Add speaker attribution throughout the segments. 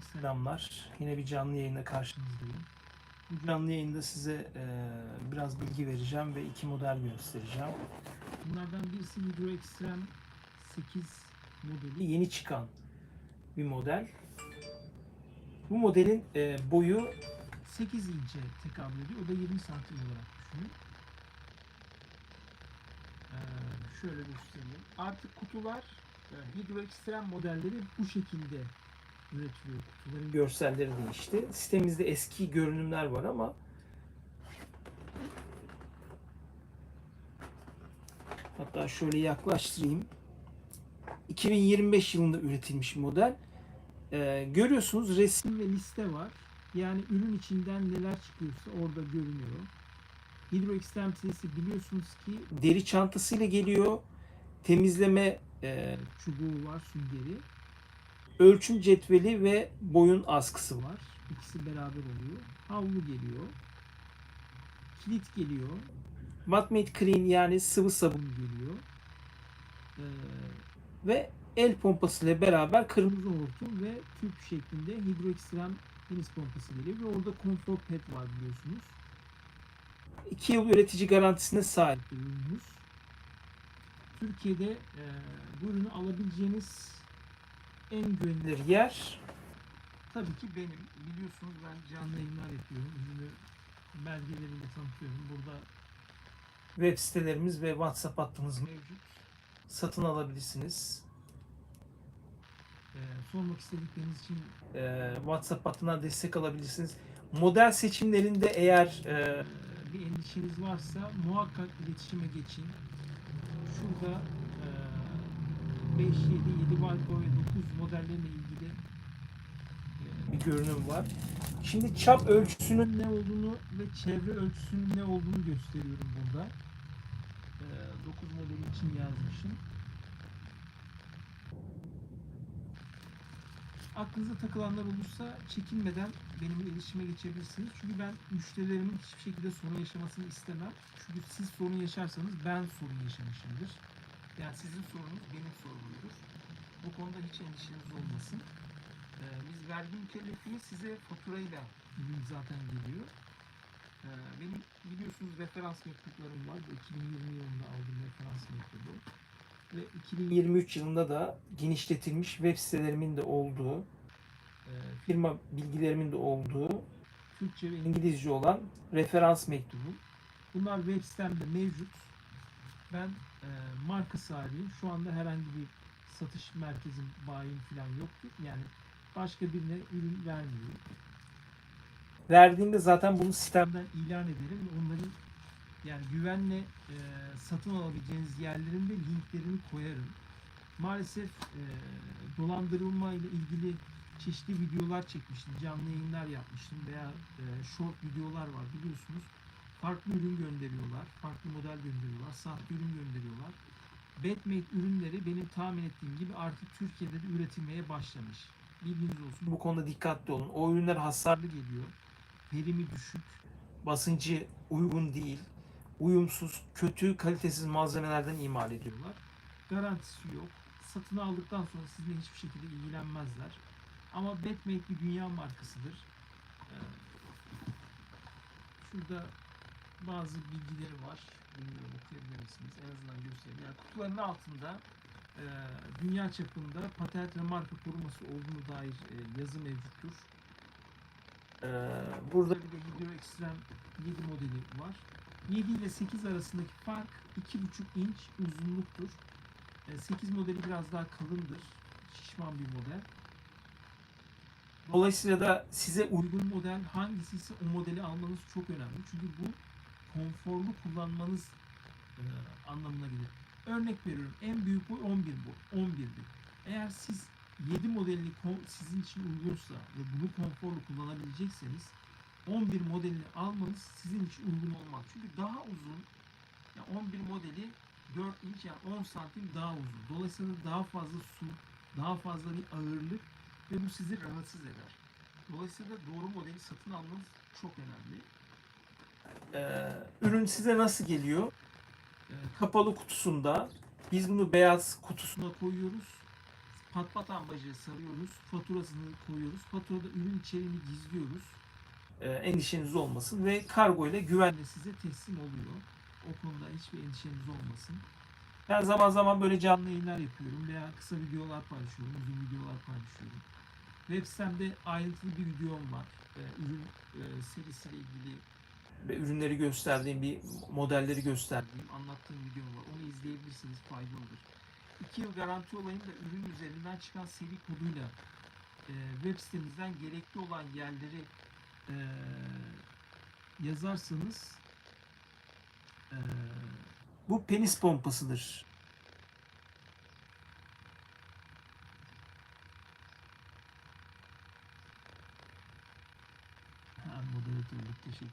Speaker 1: Selamlar. Yine bir canlı yayında karşınızdayım. Bu canlı yayında size e, biraz bilgi vereceğim ve iki model göstereceğim. Bunlardan birisi Hydro Extreme 8 modeli. Yeni çıkan bir model. Bu modelin e, boyu 8 inçe tekabül ediyor. O da 20 santim olarak düşünün. Ee, şöyle göstereyim. Artık kutular e, Hydro Extreme modelleri bu şekilde üretiliyor. Kutuların görselleri değişti. Sitemizde eski görünümler var ama hatta şöyle yaklaştırayım. 2025 yılında üretilmiş model. Ee, görüyorsunuz resim ve liste var. Yani ürün içinden neler çıkıyorsa orada görünüyor. Hydro Extreme serisi biliyorsunuz ki deri çantasıyla geliyor. Temizleme e, çubuğu var, süngeri. Ölçüm cetveli ve boyun askısı var. İkisi beraber oluyor. Havlu geliyor. Kilit geliyor. Matmate Clean yani sıvı sabun geliyor. Ee, ve el pompası ile beraber kırmızı hortum ve tüp şeklinde Hydro Extreme deniz pompası geliyor ve orada Comfort Pad var biliyorsunuz. 2 yıl üretici garantisine sahip ürünümüz. Türkiye'de e, bu ürünü alabileceğiniz en güvenilir yer tabii ki benim. Biliyorsunuz ben canlı yayınlar yapıyorum. Ürünü belgeleriyle tanıtıyorum. Burada web sitelerimiz ve WhatsApp hattımız mevcut. Satın alabilirsiniz. Ee, sormak istedikleriniz için e, WhatsApp hattından destek alabilirsiniz. Model seçimlerinde eğer e, bir endişeniz varsa muhakkak iletişime geçin. Şurada 5, 7, 7 Valco ve 9 modellerle ilgili e, bir görünüm var. Şimdi çap ölçüsünün ne olduğunu ve çevre ölçüsünün ne olduğunu gösteriyorum burada. E, 9 modeli için yazmışım. Aklınıza takılanlar olursa çekinmeden benimle iletişime geçebilirsiniz. Çünkü ben müşterilerimin hiçbir şekilde sorun yaşamasını istemem. Çünkü siz sorun yaşarsanız ben sorun yaşamışımdır. Yani sizin sorunuz benim sorunumdur. Bu konuda hiç endişeniz olmasın. Ee, biz vergi mükellefiyiz. Size faturayla zaten geliyor. Ee, benim biliyorsunuz referans mektuplarım var. Bu 2020 yılında aldığım referans mektubu. Ve 2023 yılında da genişletilmiş web sitelerimin de olduğu, e, firma bilgilerimin de olduğu Türkçe ve İngilizce olan referans mektubu. Bunlar web sitemde mevcut. Ben e, marka sahibiyim. Şu anda herhangi bir satış merkezim, bayim falan yoktur. Yani başka birine ürün vermiyorum. Verdiğimde zaten bunu sistemden ilan ederim. Onların yani güvenle e, satın alabileceğiniz yerlerin de linklerini koyarım. Maalesef e, dolandırılma ile ilgili çeşitli videolar çekmiştim, canlı yayınlar yapmıştım veya e, short videolar var biliyorsunuz. Farklı ürün gönderiyorlar, farklı model gönderiyorlar, sahte ürün gönderiyorlar. Batmate ürünleri benim tahmin ettiğim gibi artık Türkiye'de de üretilmeye başlamış. Bilginiz olsun. Bu konuda dikkatli olun. O ürünler hasarlı geliyor. Verimi düşük. Basıncı uygun değil. Uyumsuz, kötü, kalitesiz malzemelerden imal ediyorlar. Garantisi yok. Satın aldıktan sonra sizinle hiçbir şekilde ilgilenmezler. Ama Batmate bir dünya markasıdır. Ee, Şurada bazı bilgileri var. Bilmiyorum okuyabilir misiniz? En azından göstereyim. Yani kutuların altında e, dünya çapında patent ve marka koruması olduğunu dair e, yazı mevcuttur. E, burada bir de Hydro Extreme 7 modeli var. 7 ile 8 arasındaki fark 2,5 inç uzunluktur. E, 8 modeli biraz daha kalındır. Şişman bir model. Dolayısıyla da size uygun model hangisi ise o modeli almanız çok önemli. Çünkü bu konforlu kullanmanız e, anlamına gelir. Örnek veriyorum en büyük boy 11 boy, 11'dir. Eğer siz 7 modelini sizin için uygunsa ve bunu konforlu kullanabilecekseniz 11 modelini almanız sizin için uygun olmaz. Çünkü daha uzun, yani 11 modeli 4 inç yani 10 santim daha uzun. Dolayısıyla daha fazla su, daha fazla bir ağırlık ve bu sizi rahatsız eder. Dolayısıyla doğru modeli satın almanız çok önemli. Ee, ürün size nasıl geliyor? Ee, kapalı kutusunda biz bunu beyaz kutusuna koyuyoruz. pat pat ambacı sarıyoruz. Faturasını koyuyoruz. Faturada ürün içeriğini gizliyoruz. Ee, endişeniz olmasın ve kargo ile güvenle size teslim oluyor. O konuda hiçbir endişeniz olmasın. Ben zaman zaman böyle canlı yayınlar yapıyorum veya kısa videolar paylaşıyorum, uzun videolar paylaşıyorum. Web sitemde ayrıntılı bir videom var. Ee, ürün e, serisiyle ilgili ve ürünleri gösterdiğim bir modelleri gösterdiğim, anlattığım videom var. Onu izleyebilirsiniz, faydalıdır. 2 yıl garanti olayım da ürün üzerinden çıkan seri koduyla e, web sitemizden gerekli olan yerleri e, yazarsanız e, bu penis pompasıdır.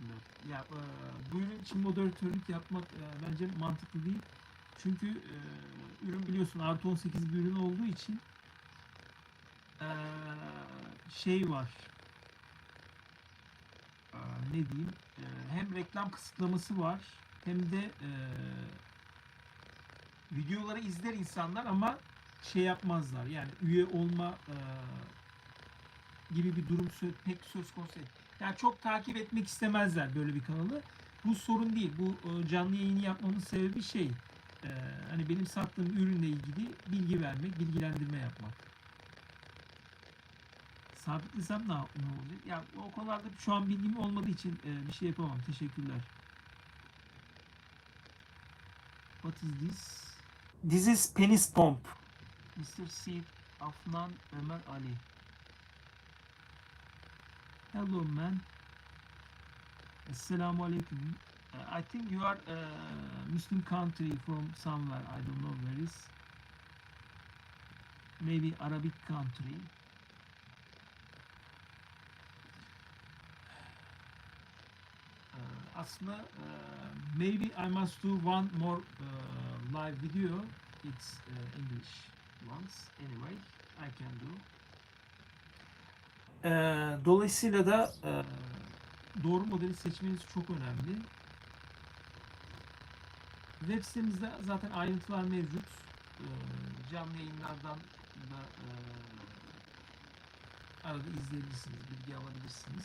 Speaker 1: Teşekkürler. Ya e, ürün için moderatörlük yapmak e, bence mantıklı değil. Çünkü e, ürün biliyorsun artı 18 bir ürün olduğu için e, şey var. E, ne diyeyim? E, hem reklam kısıtlaması var hem de e, videoları izler insanlar ama şey yapmazlar. Yani üye olma e, gibi bir durum pek söz konusu değil. Yani çok takip etmek istemezler böyle bir kanalı. Bu sorun değil. Bu e, canlı yayını yapmamın sebebi şey. e, hani benim sattığım ürünle ilgili bilgi vermek, bilgilendirme yapmak. Sabitlesem ne, yap- ne olacak? Ya o konularda şu an bilgim olmadığı için e, bir şey yapamam. Teşekkürler. What is this? This is penis pump. Mr. Seed Afnan Ömer Ali. Hello man. Assalamu alaikum. Uh, I think you are uh, Muslim country from somewhere. I don't know where is. Maybe Arabic country. Uh, aslında uh, maybe I must do one more uh, live video. It's uh, English once. Anyway, I can do. Ee, dolayısıyla da e, doğru modeli seçmeniz çok önemli. Web sitemizde zaten ayrıntılar mevcut. Ee, canlı yayınlardan da e, arada izleyebilirsiniz, bilgi alabilirsiniz.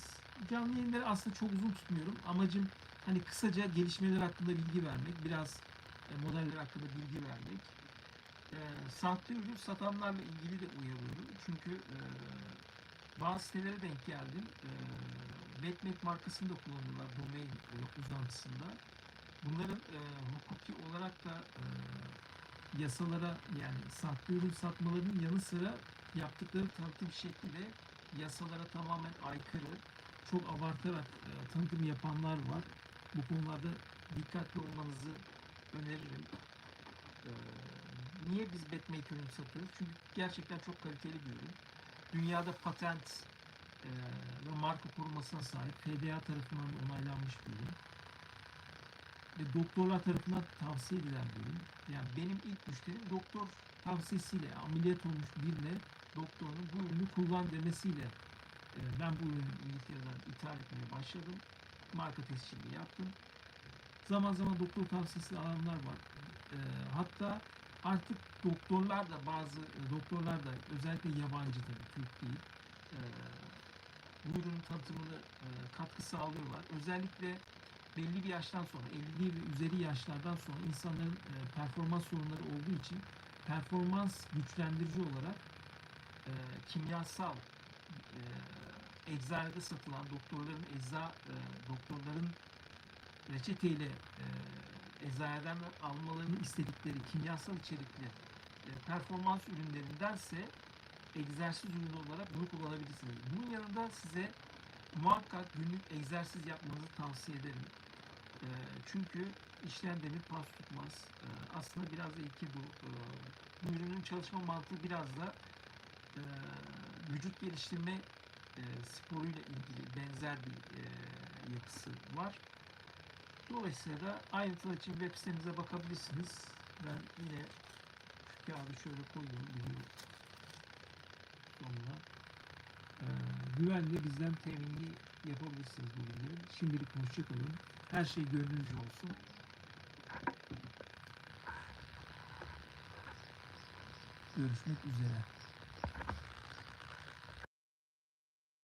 Speaker 1: Canlı yayınları aslında çok uzun tutmuyorum. Amacım hani kısaca gelişmeler hakkında bilgi vermek, biraz e, modeller hakkında bilgi vermek. E, sahte ürün satanlarla ilgili de uyarıyorum. Çünkü e, bazı sitelere denk geldim. E, Batmap markasını da kullanıyorlar domain uzantısında. Bunların e, hukuki olarak da e, yasalara yani sahte ürün satmalarının yanı sıra yaptıkları tanıtım şekli de yasalara tamamen aykırı. Çok abartarak e, tanıtım yapanlar var. Bu konularda dikkatli olmanızı öneririm. E, niye biz Batmap ürün satıyoruz? Çünkü gerçekten çok kaliteli bir ürün. Dünyada patent e, ve marka korumasına sahip FDA tarafından da onaylanmış bir ürün. Ve doktorlar tarafından tavsiye edilen bir ürün. Yani benim ilk müşterim doktor tavsiyesiyle ameliyat olmuş birine doktorun bu ürünü kullan demesiyle e, ben bu ürünü İngiltere'den ithal etmeye başladım. Marka tescilini yaptım. Zaman zaman doktor tavsiyesi alanlar var. E, hatta artık doktorlar da bazı e, doktorlar da özellikle yabancı tabii Türk değil e, bu ürünün tanıtımını e, katkı sağlıyorlar. Özellikle belli bir yaştan sonra 50 ve üzeri yaşlardan sonra insanların e, performans sorunları olduğu için performans güçlendirici olarak e, kimyasal e, eczanede satılan doktorların ecza e, doktorların reçeteyle e, eczaneden almalarını istedikleri kimyasal içerikli e, performans ürünlerindense egzersiz ürünü olarak bunu kullanabilirsiniz. Bunun yanında size muhakkak günlük egzersiz yapmanızı tavsiye ederim. E, çünkü işleyen demir pas tutmaz. E, aslında biraz da iki bu. Bu ürünün çalışma mantığı biraz da vücut geliştirme sporuyla ilgili benzer bir yapısı var. Dolayısıyla da ayrıntılar için web sitemize bakabilirsiniz. Ben yine şu kağıdı şöyle koyuyorum sonuna. Ee, güvenle bizden teminini yapabilirsiniz bu bilgileri. Şimdilik hoşçakalın. Her şey gönlünüzce olsun. Görüşmek üzere.